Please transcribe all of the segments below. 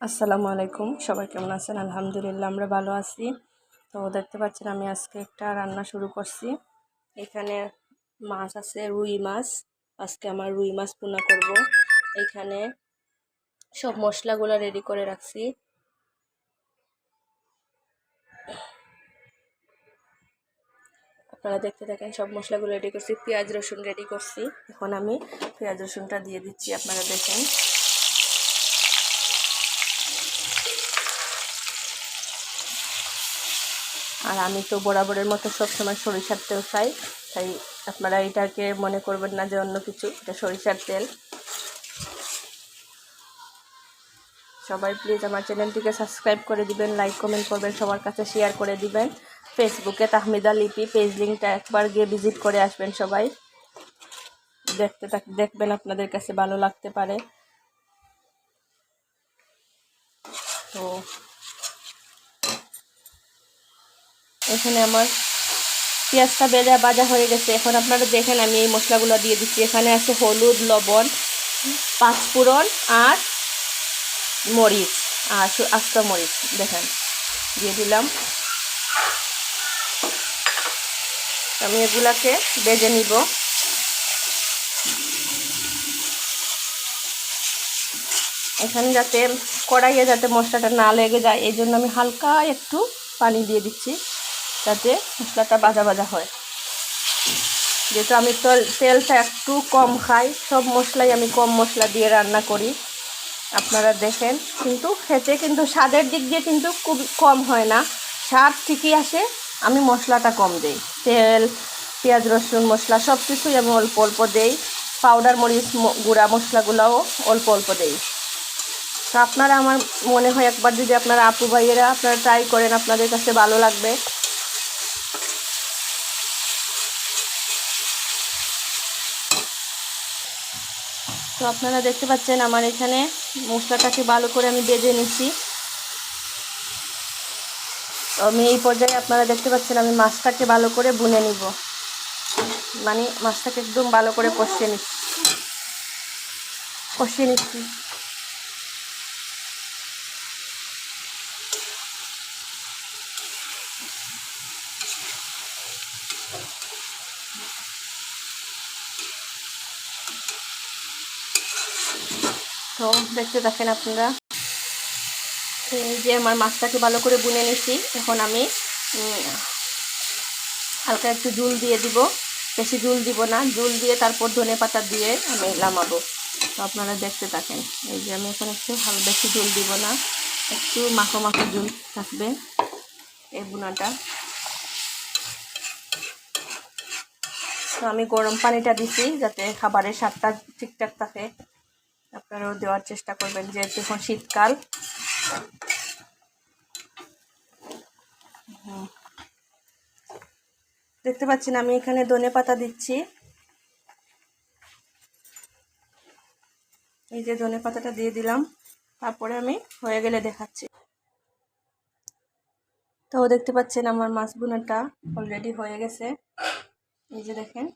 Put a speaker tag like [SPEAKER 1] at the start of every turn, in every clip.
[SPEAKER 1] আসসালামু আলাইকুম। সবাই কেমন আছেন? আলহামদুলিল্লাহ, আমরা ভালো আছি। তো দেখতে পাচ্ছেন, আমি আজকে একটা রান্না শুরু করছি। এখানে মাছ আছে, রুই মাছ। আজকে আমার রুই মাছ পোনা করব। এখানে সব মশলাগুলো রেডি করে রাখছি। আপনারা দেখতে থাকেন, সব মশলাগুলো রেডি করছি। পেঁয়াজ, রসুন রেডি করছি। এখন আমি পেঁয়াজ, রসুনটা দিয়ে দিচ্ছি, আপনারা দেখেন। আর আমি তো বরাবরের মতো সবসময় সরিষার তেল খাই। তাই আপনারা এটাকে মনে করবেন না যে অন্য কিছু, এটা সরিষার তেল। সবাই প্লিজ আমার চ্যানেলটিকে সাবস্ক্রাইব করে দিবেন লাইক কমেন্ট করবেন, সবার কাছে শেয়ার করে দিবেন। ফেসবুকে তাহমিদা লিপি পেজ লিঙ্কটা একবার গিয়ে ভিজিট করে আসবেন সবাই। দেখতে দেখবেন আপনাদের কাছে ভালো লাগতে পারে। তো এখানে আমার পেঁয়াজটা বেজা বাজা হয়ে গেছে। এখন আপনারা দেখেন আমি এই মশলাগুলো দিয়ে দিচ্ছি। এখানে আছে হলুদ, লবণ, পাঁচফোড়ন আর মরিচ আর আস্ত মরিচ। দেখেন, দিয়ে দিলাম। আমি এগুলাকে বেজে নিব। এখানে যাতে কড়াইয়ে যাতে মশলাটা না লেগে যায়, এই জন্য আমি হালকা একটু পানি দিয়ে দিচ্ছি। যাতে মশলাটা বাজা বাজা হয়। যেহেতু আমি তেল তেলটা একটু কম খাই, সব মশলাই আমি কম মশলা দিয়ে রান্না করি। আপনারা দেখেন, কিন্তু খেতে কিন্তু স্বাদের দিক দিয়ে কিন্তু খুব কম হয় না। স্বাদ ঠিকই আসে, আমি মশলাটা কম দেই। তেল, পেঁয়াজ, রসুন, মশলা সব কিছুই আমি অল্প অল্প দেই। পাউডার, মরিচ গুঁড়া মশলাগুলোও অল্প অল্প দেই। তো আপনারা আমার মনে হয় একবার যদি আপনারা আপু ভাইয়েরা আপনারা ট্রাই করেন, আপনাদের কাছে ভালো লাগবে। তো আপনারা দেখতে পাচ্ছেন আমার এখানে মশলাটাকে ভালো করে আমি বেজে নিচ্ছি। তো আমি এই পর্যায়ে আপনারা দেখতে পাচ্ছেন আমি মাছটাকে ভালো করে বুনে নিব। মানে মাছটাকে একদম ভালো করে কষিয়ে নিচ্ছি। কষিয়ে নিচ্ছি। তো দেখতে দেখেন আপনারা। এই যে আমার মাছটাকে ভালো করে বুনে নিছি। এখন আমি হালকা একটু জুল দিয়ে দিব। বেশি জুল দিব না। জুল দিয়ে তারপর ধনে পাতা দিয়ে আমি লামাবো তো আপনারা দেখতে থাকেন। এই যে আমি এখন একটু বেশি জুল দিব না। একটু মাখো মাখো জুল থাকবে এই বুনাটা। তো আমি গরম পানিটা দিছি যাতে খাবারের স্বাদটা ঠিকঠাক থাকে। আপনারাও দেওয়ার চেষ্টা করবেন, যেহেতু এখন শীতকাল। দেখতে পাচ্ছেন, আমি এখানে ধনে পাতা দিচ্ছি। এই যে ধনে পাতাটা দিয়ে দিলাম, তারপরে আমি হয়ে গেলে দেখাচ্ছি। তো দেখতে পাচ্ছেন, আমার মাছ বোনাটা অলরেডি হয়ে গেছে। এই যে দেখেন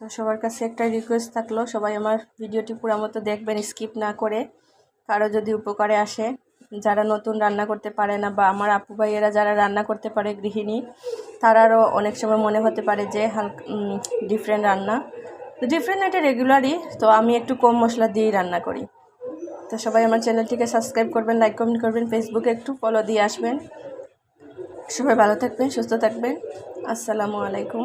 [SPEAKER 1] তো সবার কাছে একটা রিকোয়েস্ট থাকল, সবাই আমার ভিডিওটি পুরো মতো দেখবেন স্কিপ না করে। কারও যদি উপকারে আসে, যারা নতুন রান্না করতে পারে না বা আমার আপু ভাইয়েরা যারা রান্না করতে পারে গৃহিণী, তারারও অনেক সময় মনে হতে পারে যে, হালকা ডিফারেন্ট রান্না। তো ডিফারেন্ট এটা রেগুলারই তো আমি একটু কম মশলা দিয়েই রান্না করি। তো সবাই আমার চ্যানেলটিকে সাবস্ক্রাইব করবেন লাইক কমেন্ট করবেন ফেসবুকে একটু ফলো দিয়ে আসবেন। সবাই ভালো থাকবেন, সুস্থ থাকবেন। আসসালামু আলাইকুম।